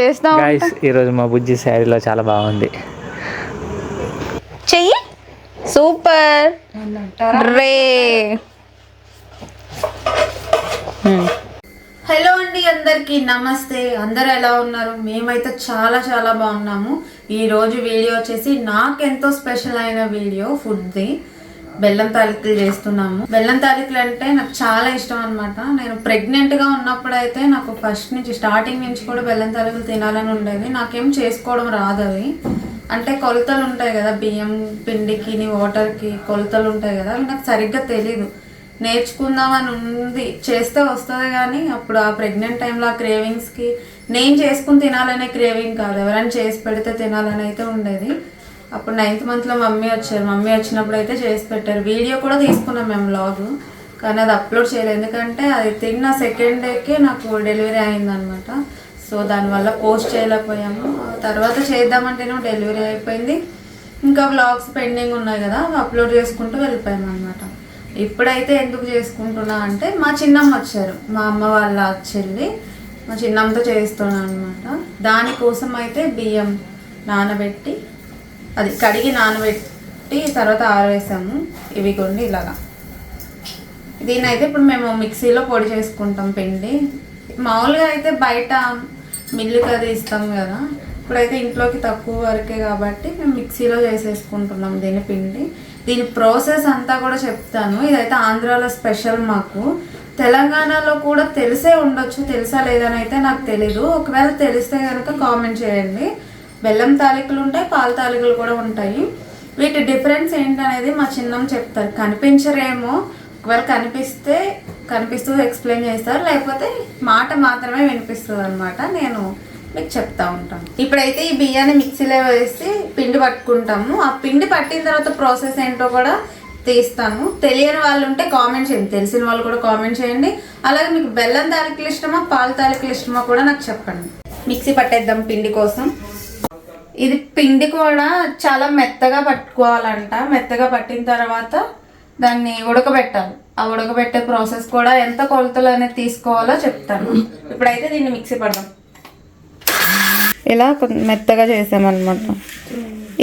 చేస్తా. గైస్ ఈరోజు మా బుజ్జి శారీలో చాలా బాగుంది. చెయ్యి. సూపర్. రే. హలో అండి అందరికి నమస్తే. అందరు ఎలా ఉన్నారు? మేమైతే చాలా చాలా బాగున్నాము. ఈ రోజు వీడియో వచ్చేసి నాకెంతో స్పెషల్ అయిన వీడియో ఫుడ్ది. బెల్లం తాలికలు చేస్తున్నాము. బెల్లం తాలికలు అంటే నాకు చాలా ఇష్టం అనమాట నేను ప్రెగ్నెంట్గా ఉన్నప్పుడు అయితే నాకు ఫస్ట్ నుంచి స్టార్టింగ్ నుంచి కూడా బెల్లం తాలికలు తినాలని ఉండేది. నాకేం చేసుకోవడం రాదు అవి. అంటే కొలతలు ఉంటాయి కదా బియ్యం పిండికి వాటర్కి కొలతలు ఉంటాయి కదా అవి నాకు సరిగ్గా తెలీదు. నేర్చుకుందామని ఉంది. చేస్తే వస్తుంది కానీ అప్పుడు ఆ ప్రెగ్నెంట్ టైంలో ఆ క్రేవింగ్స్కి నేను చేసుకుని తినాలనే క్రేవింగ్ కాదు. ఎవరైనా చేసి పెడితే తినాలని అయితే ఉండేది. అప్పుడు నైన్త్ మంత్లో మమ్మీ వచ్చారు. మమ్మీ వచ్చినప్పుడు అయితే చేసి పెట్టారు. వీడియో కూడా తీసుకున్నాం మేము వ్లాగ్ కానీ అది అప్లోడ్ చేయలేదు. ఎందుకంటే అది తిన్న సెకండ్ డేకే నాకు డెలివరీ అయిందనమాట సో దానివల్ల పోస్ట్ చేయలేకపోయాము. తర్వాత చేద్దామంటేనే డెలివరీ అయిపోయింది. ఇంకా బ్లాగ్స్ పెండింగ్ ఉన్నాయి కదా అప్లోడ్ చేసుకుంటూ వెళ్ళిపోయాం అనమాట ఇప్పుడైతే ఎందుకు చేసుకుంటున్నా అంటే మా చిన్నమ్మ వచ్చారు. మా అమ్మ వాళ్ళ చెల్లి మా చిన్నమ్మతో చేస్తున్నాను అనమాట దానికోసం అయితే బియ్యం నానబెట్టి అది కడిగి నానబెట్టి తర్వాత ఆరేసాము. ఇవి కొన్ని ఇలాగా. దీని అయితే ఇప్పుడు మేము మిక్సీలో పొడి చేసుకుంటాం పిండి. మామూలుగా అయితే బయట మిల్లుకి అది ఇస్తాం కదా. ఇప్పుడైతే ఇంట్లోకి తక్కువ వరకే కాబట్టి మేము మిక్సీలో చేసేసుకుంటున్నాం దీని పిండి. దీని ప్రాసెస్ అంతా కూడా చెప్తాను. ఇదైతే ఆంధ్రాలో స్పెషల్ మాకు. తెలంగాణలో కూడా తెలిసే ఉండొచ్చు తెలుసా లేదని అయితే నాకు తెలీదు. ఒకవేళ తెలిస్తే కనుక కామెంట్ చేయండి. బెల్లం తాలికలు ఉంటాయి పాల తాలికలు కూడా ఉంటాయి. వీటి డిఫరెన్స్ ఏంటనేది మా చిన్నం చెప్తారు. కనిపించరేమో ఒకవేళ కనిపిస్తే కనిపిస్తూ ఎక్స్ప్లెయిన్ చేస్తారు. లేకపోతే మాట మాత్రమే వినిపిస్తుంది అనమాట నేను మీకు చెప్తా ఉంటాను. ఇప్పుడైతే ఈ బియ్యాన్ని మిక్సీలో వేసి పిండి పట్టుకుంటాము. ఆ పిండి పట్టిన తర్వాత ప్రాసెస్ ఏంటో కూడా తీస్తాను. తెలియని వాళ్ళు ఉంటే కామెంట్ చేయండి. తెలిసిన వాళ్ళు కూడా కామెంట్ చేయండి. అలాగే మీకు బెల్లం తాలికలు ఇష్టమా పాల తాలికలు ఇష్టమా కూడా నాకు చెప్పండి. మిక్సీ పట్టేద్దాం పిండి కోసం. ఇది పిండి కూడా చాలా మెత్తగా పట్టుకోవాలంట. మెత్తగా పట్టిన తర్వాత దాన్ని ఉడకబెట్టాలి. ఆ ఉడకబెట్టే ప్రాసెస్ కూడా ఎంత కొలతలు అనేది తీసుకోవాలో చెప్తాను. ఇప్పుడైతే దీన్ని మిక్సీ పడదాం. ఇలా కొంచెం మెత్తగా చేసామన్నమాట.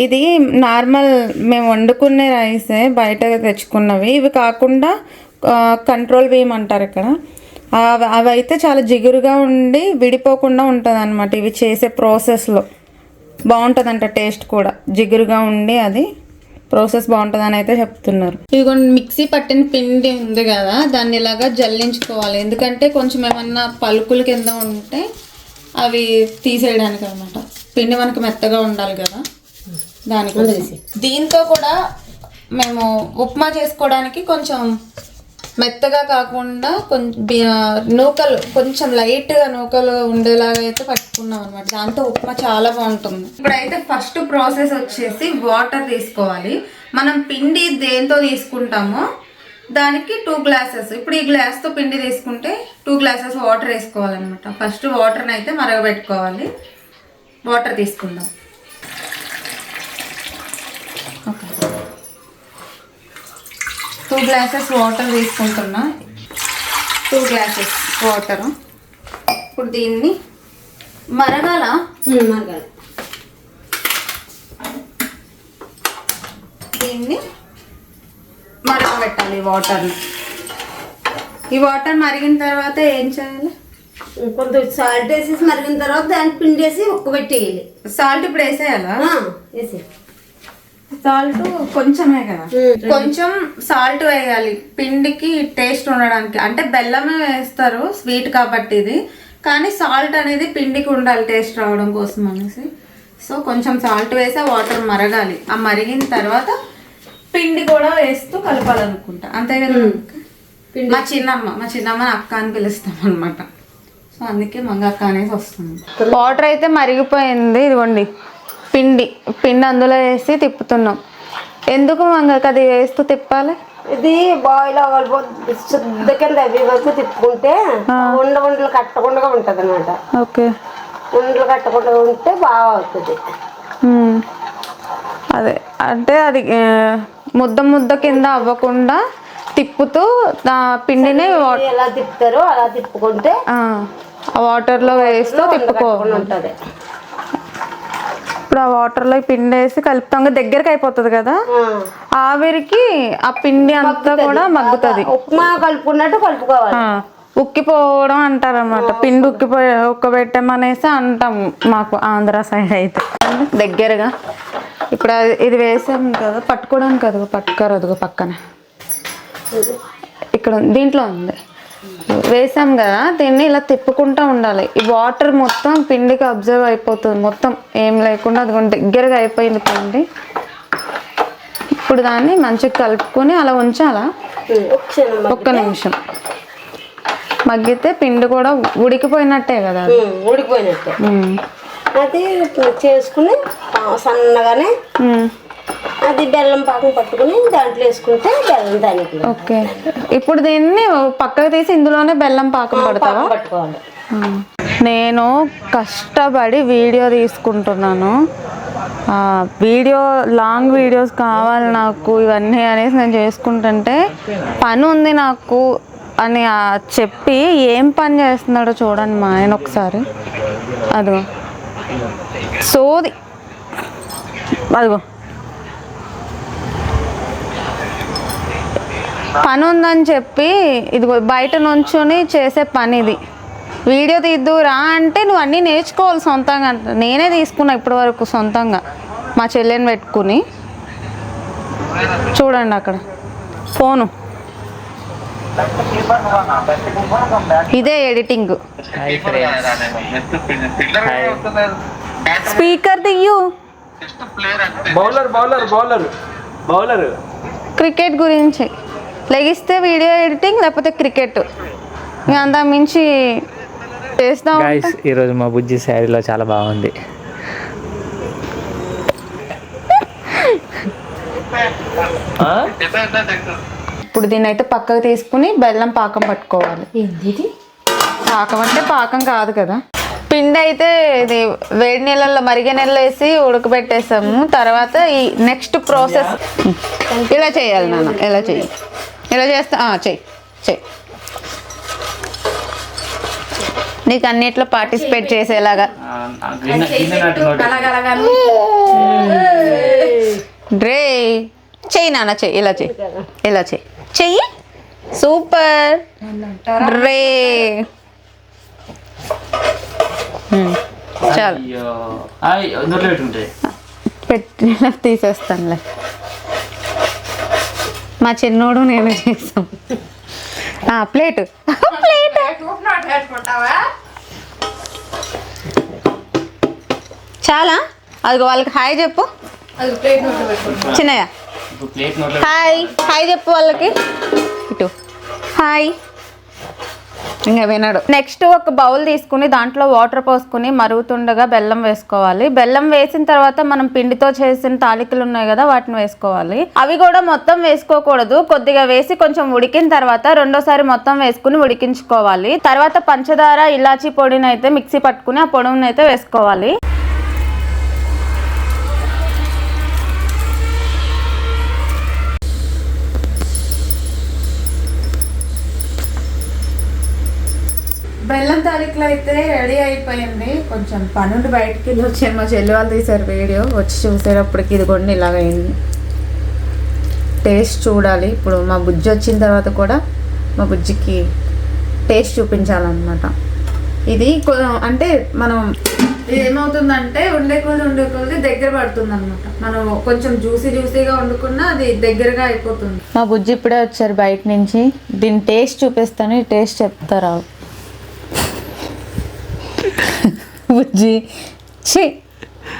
ఇది నార్మల్ మేము వండుకునే రైసే బయట తెచ్చుకున్నవి. ఇవి కాకుండా కంట్రోల్ బియ్యం అంటారు ఇక్కడ. అవి అవి అయితే చాలా జిగురుగా ఉండి విడిపోకుండా ఉంటుంది ఇవి చేసే ప్రాసెస్లో. బాగుంటుందంట టేస్ట్ కూడా. జిగురుగా ఉండి అది ప్రాసెస్ బాగుంటుందని అయితే చెప్తున్నారు. ఇదిగోండి మిక్సీ పట్టిన పిండి ఉంది కదా దాన్ని ఇలాగా జల్లించుకోవాలి. ఎందుకంటే కొంచెం ఏమన్నా పలుకుల కింద ఉంటే అవి తీసేయడానికి అనమాట పిండి మనకు మెత్తగా ఉండాలి కదా దానికి దీంతో కూడా మేము ఉప్మా చేసుకోవడానికి కొంచెం మెత్తగా కాకుండా కొంచెం నూకలు కొంచెం లైట్గా నూకలు ఉండేలాగా అయితే పట్టుకున్నాం అనమాట దాంతో ఉప్మా చాలా బాగుంటుంది. ఇప్పుడైతే ఫస్ట్ ప్రాసెస్ వచ్చేసి వాటర్ తీసుకోవాలి. మనం పిండి దేంతో తీసుకుంటామో దానికి టూ గ్లాసెస్. ఇప్పుడు ఈ గ్లాస్తో పిండి తీసుకుంటే టూ గ్లాసెస్ వాటర్ వేసుకోవాలన్నమాట. ఫస్ట్ వాటర్ని అయితే మరగబెట్టుకోవాలి. వాటర్ తీసుకుందాం. టూ గ్లాసెస్ వాటర్ తీసుకుంటున్నా టూ గ్లాసెస్ వాటర్ ఇప్పుడు దీన్ని మరగాల? మరగాలి. దీన్ని మరగబెట్టాలి వాటర్ని ఈ వాటర్ మరిగిన తర్వాత ఏం చేయాలి? కొంత సాల్ట్ వేసేసి మరిగిన తర్వాత దాన్ని పిండి వేసి ఉక్కబెట్టేయాలి సాల్ట్ ఇప్పుడు వేసేయాలా? ఆ, వేసి సాల్ట్ కొంచెమే కదా. కొంచెం సాల్ట్ వేయాలి. పిండికి టేస్ట్ ఉండడానికి. అంటే బెల్లమే వేస్తారు స్వీట్ కాబట్టి ఇది. కానీ సాల్ట్ అనేది పిండికి ఉండాలి టేస్ట్ రావడం కోసం అనేసి. సో కొంచెం సాల్ట్ వేసి వాటర్ మరగాలి. ఆ మరిగిన తర్వాత పిండి కూడా వేస్తూ కలపాలనుకుంటా. అంతే కదా? మా చిన్నమ్మ మా చిన్నమ్మని అక్క అని పిలుస్తాం అనమాట సో అందుకే మంగ అక్క అనేసి వస్తుంది. వాటర్ అయితే మరిగిపోయింది ఇదిగోండి. పిండి పిండి అందులో వేసి తిప్పుతున్నాం. ఎందుకు మంగకి అది వేస్తూ తిప్పాలి? ఇది బాయిల్ అవ్వాలి శుద్ధ కింద అవి వరకు తిప్పుకుంటే ఉండ ఉండలు కట్టకుండా ఉంటది అనమాట ఓకే. ఉండలు కట్టకుండా ఉంటే బాగా అవుతుంది. అదే అంటే అది ముద్ద ముద్ద కింద అవ్వకుండా తిప్పుతూ పిండిని ఎలా తిప్పుతారో అలా తిప్పుకుంటే వాటర్లో వేస్తూ తిప్పుకో. ఉంటుంది. ఇప్పుడు ఆ వాటర్లో పిండి వేసి కలుపుతాం. దగ్గరికి అయిపోతుంది కదా? ఆవిరికి ఆ పిండి అంతా కూడా మగ్గుతుంది. ఉప్మా కలుపుకున్నట్టు కలుపుకోవాలి. ఉక్కిపోవడం అంటారు అనమాట పిండి ఉక్కిపో ఉక్కబెట్టమనేసి అంటాం మాకు ఆంధ్ర సైడ్ అయితే. దగ్గరగా. ఇప్పుడు ఇది వేసాం కదా పట్టుకోవడానికి కదా పట్టుకోరు అదిగో పక్కన. ఇక్కడ ఉంది. దీంట్లో ఉంది. వేసాం కదా దీన్ని ఇలా తిప్పుకుంటూ ఉండాలి. ఈ వాటర్ మొత్తం పిండికి అబ్జర్వ్ అయిపోతుంది. మొత్తం ఏం లేకుండా అది దగ్గరగా అయిపోయింది పిండి ఇప్పుడు దాన్ని మంచిగా కలుపుకొని అలా ఉంచాలా? ఒక్క నిమిషం. మగ్గితే పిండి కూడా ఉడికిపోయినట్టే కదా ఉడికిపోయినట్టు. అది చేసుకుని సన్నగానే. అది బెల్లం పాకం పట్టుకుని దాంట్లో వేసుకుంటే బెల్లం దానికి ఓకే. ఇప్పుడు దీన్ని పక్కకు తీసి ఇందులోనే బెల్లం పాకం పడతావా? పట్టుకోవాలి. నేను కష్టపడి వీడియో తీసుకుంటున్నాను. వీడియో లాంగ్ వీడియోస్ కావాలి నాకు ఇవన్నీ అనేసి నేను చేసుకుంటుంటే పని ఉంది నాకు అని చెప్పి ఏం పని చేస్తున్నాడో చూడండి మా ఆయన ఒకసారి. అదిగో. సోది. అదిగో. పని ఉందని చెప్పి ఇదిగో బయట నుంచుని చేసే పని ఇది వీడియో తీద్దు రా అంటే నువ్వు అన్నీ నేర్చుకోవాలి సొంతంగా అంట. నేనే తీసుకున్నా ఇప్పటి వరకు సొంతంగా. మా చెల్లెని పెట్టుకుని. చూడండి అక్కడ. ఫోను. ఇదే editing. Speaker దియ్యు. Bowler bowler bowler. Bowler. Cricket గురించి. లెగిస్తే వీడియో ఎడిటింగ్ లేకపోతే క్రికెట్. ఇంకా అంతా మించి చేస్తా. ఈరోజు మా బుజ్జి శారీలో చాలా బాగుంది. ఇప్పుడు దీన్ని అయితే పక్కకు తీసుకుని బెల్లం పాకం పట్టుకోవాలి. పాకం అంటే పాకం కాదు కదా. పిండి అయితే ఇది వేడి నీళ్ళల్లో మరిగే నీళ్ళు వేసి ఉడకబెట్టేసాము. తర్వాత ఈ నెక్స్ట్ ప్రాసెస్ ఇలా చేయాలి నాన్న ఇలా చెయ్యి ఇలా చేస్తా? ఆ, చెయ్యి చెయ్యి నీకు అన్నిట్లో పార్టిసిపేట్ చేసేలాగా. డ్రే. చెయ్యి నాన్న చెయ్యి ఇలా చెయ్యి ఇలా చెయ్యి చెయ్యి. సూపర్. డ్రే. చాలు. పెట్టి తీసేస్తానులే. మా చిన్నోడు నేను చేసాం ఆ, ప్లేట్. ప్లేట్. చాలా? అది వాళ్ళకి హాయ్ చెప్పు. చిన్నయ్య. హాయ్. హాయ్ చెప్పు వాళ్ళకి. ఇటు. హాయ్. ఇంకా వినడు. నెక్స్ట్ ఒక బౌల్ తీసుకుని దాంట్లో వాటర్ పోసుకుని మరుగుతుండగా బెల్లం వేసుకోవాలి. బెల్లం వేసిన తర్వాత మనం పిండితో చేసిన తాలికలు ఉన్నాయి కదా వాటిని వేసుకోవాలి. అవి కూడా మొత్తం వేసుకోకూడదు. కొద్దిగా వేసి కొంచెం ఉడికిన తర్వాత రెండోసారి మొత్తం వేసుకుని ఉడికించుకోవాలి. తర్వాత పంచదార ఇలాచీ పొడిని అయితే మిక్సీ పట్టుకుని ఆ పొడిని అయితే వేసుకోవాలి. బెల్లం తారీఖులో అయితే రెడీ అయిపోయింది. కొంచెం పనుండి బయటికి వెళ్ళి వచ్చాను. మా చెల్లి వాళ్ళు తీశారు వీడియో. వచ్చి చూసేటప్పటికి ఇది కొన్ని ఇలాగైంది. టేస్ట్ చూడాలి. ఇప్పుడు మా బుజ్జి వచ్చిన తర్వాత కూడా మా బుజ్జికి టేస్ట్ చూపించాలన్నమాట. ఇది అంటే మనం ఇది ఏమవుతుందంటే ఉండే కొద్ది ఉండే కొద్ది దగ్గర పడుతుంది అనమాట మనం కొంచెం జ్యూసీ జ్యూసీగా వండుకున్నా అది దగ్గరగా అయిపోతుంది. మా బుజ్జి ఇప్పుడే వచ్చారు బయట నుంచి. దీని టేస్ట్ చూపిస్తాను. ఈ టేస్ట్ చెప్తారా? బుజ్జి. ఛీ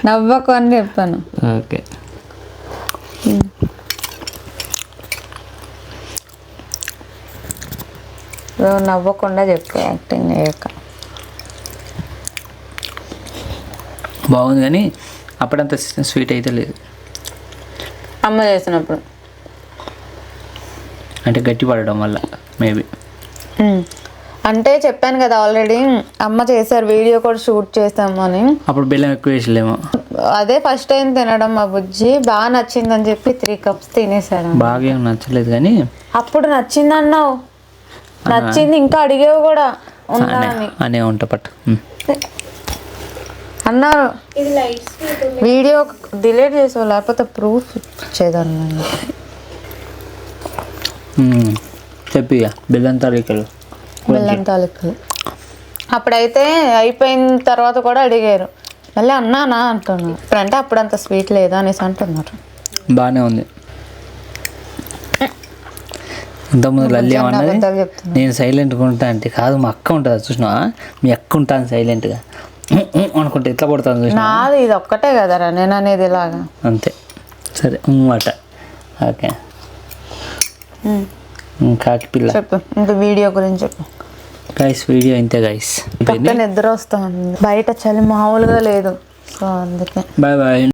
నవ్వకు అని చెప్తాను. ఓకే. నువ్వు నవ్వకుండా చెప్పు యాక్టింగ్ చేయక. బాగుంది కానీ అప్పుడంత స్వీట్ అయితే లేదు. అమ్మ చేసినప్పుడు. అంటే గట్టి పడడం వల్ల మేబీ. అంటే చెప్పాను కదా ఆల్రెడీ అమ్మ చేశారు వీడియో కూడా షూట్ చేస్తాము అని. అప్పుడు బెల్లం ఎక్కువ వేసలేమో అదే ఫస్ట్ టైం తినడం మా బుజ్జి. బాగా నచ్చిందని చెప్పి త్రీ కప్స్ తినేసాడు బాగా ఏం నచ్చలేదు కానీ. అప్పుడు నచ్చింది అన్నావు నచ్చింది ఇంకా అడిగేవి కూడా. ఉందా అనే ఉంటా పట్టు. అన్నారు. వీడియో డిలీట్ చేసావు లేకపోతే ప్రూఫ్ ఇచ్చేదాన్ని. చెప్పు బెల్లం తారీఖులు బెల్లం తాలూకులు అప్పుడైతే అయిపోయిన తర్వాత కూడా అడిగారు. మళ్ళీ అన్నానా అంటున్నారు ఇప్పుడంటే అప్పుడు అంత స్వీట్ లేదా అనేసి అంటున్నారు. బాగానే ఉంది. ఇంతకుముందు లల్లి చెప్తున్నా నేను సైలెంట్గా ఉంటా అంటే కాదు మా అక్క ఉంటుంది చూసినా మీ అక్క ఉంటాను సైలెంట్గా. అనుకుంటే ఎట్లా పడుతుంది చూసినా నాది ఇది ఒక్కటే కదరా నేను అనేది ఇలాగా. అంతే. సరే అట ఓకే. కాకి పిల్ల. చెప్పు ఇంకా వీడియో గురించి చెప్పు. గైస్ వీడియో ఇంతే గైస్ నిద్ర వస్తుంది. బయట చలి మామూలుగా లేదు. సో అందుకే. Bye bye